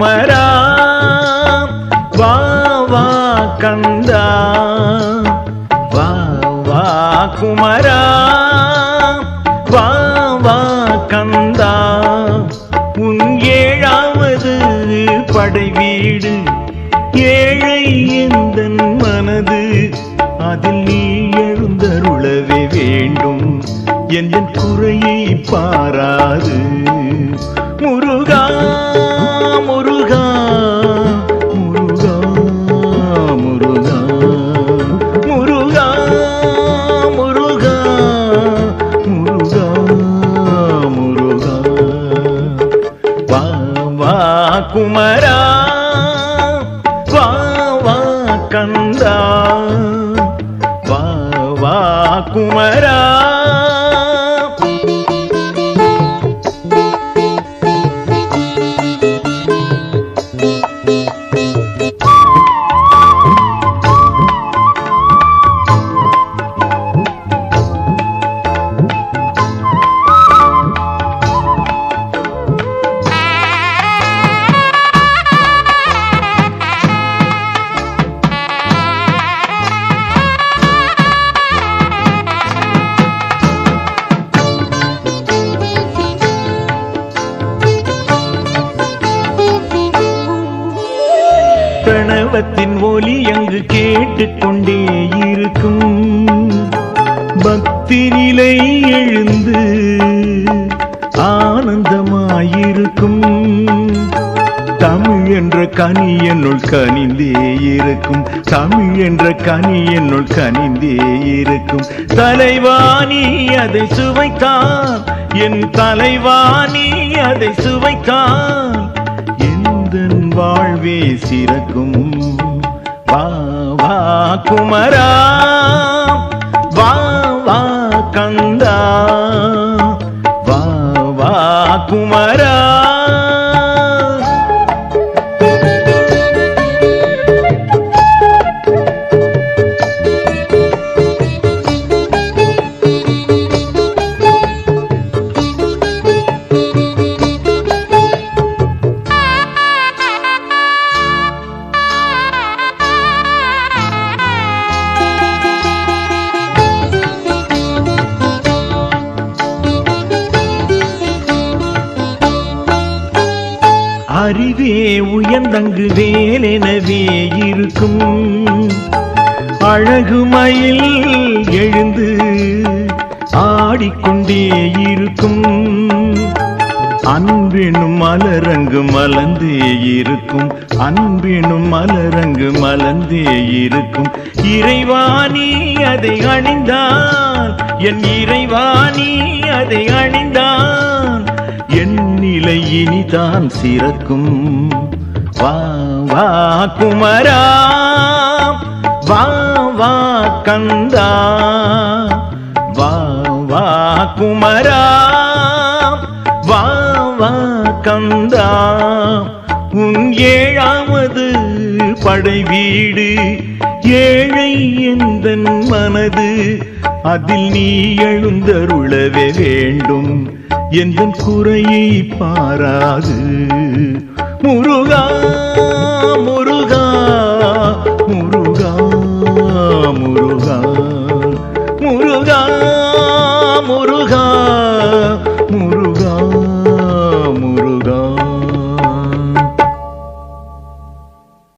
குமரா வா வா கந்தா. வா வா குமரா வா வா கந்தா. உன் ஏழாவது படை வீடு ஏழை எந்த மனது? அதில் நீ எழுந்தருளவே வேண்டும். என் குறையை பாராது. முருகா అమరా వావా కందా వావా కుమరా. பிரணவத்தின் ஒலி அங்கு கேட்டுக்கொண்டே இருக்கும். பக்தி நிலை எழுந்து ஆனந்தமாயிருக்கும். தமிழ் என்ற கனி என்னுள் கனிந்தே இருக்கும். தமிழ் என்ற கனி என்னுள் கனிந்தே இருக்கும். தலைவாணி அதை சுவைத்தான். என் தலைவாணி அதை சுவைத்தான். எந்தன் வாழ்வே சிறக்கும். வா வா குமரா. வா வா கந்தா. வா வா குமரா. அறிவே உயர்ந்தங்கு வேலெனவே இருக்கும். அழகுமயில் எழுந்து ஆடிக்கொண்டே இருக்கும். அன்பினும் மலரங்கு மலர்ந்தே இருக்கும். அன்பினும் மலரங்கு மலர்ந்தே இருக்கும். இறைவாணி அதை அணிந்தான் என் இறைவாணி அதை அணிந்தான் தான் சிறக்கும். வா வா குமரா. வா வா கந்தா. வா வா குமரா. வா வா கந்தா. உன் ஏழாவது படை வீடு ஏழை எந்தன் மனது? அதில் நீ எழுந்தருளவே வேண்டும். எந்தன் குறையை பாராது. முருகா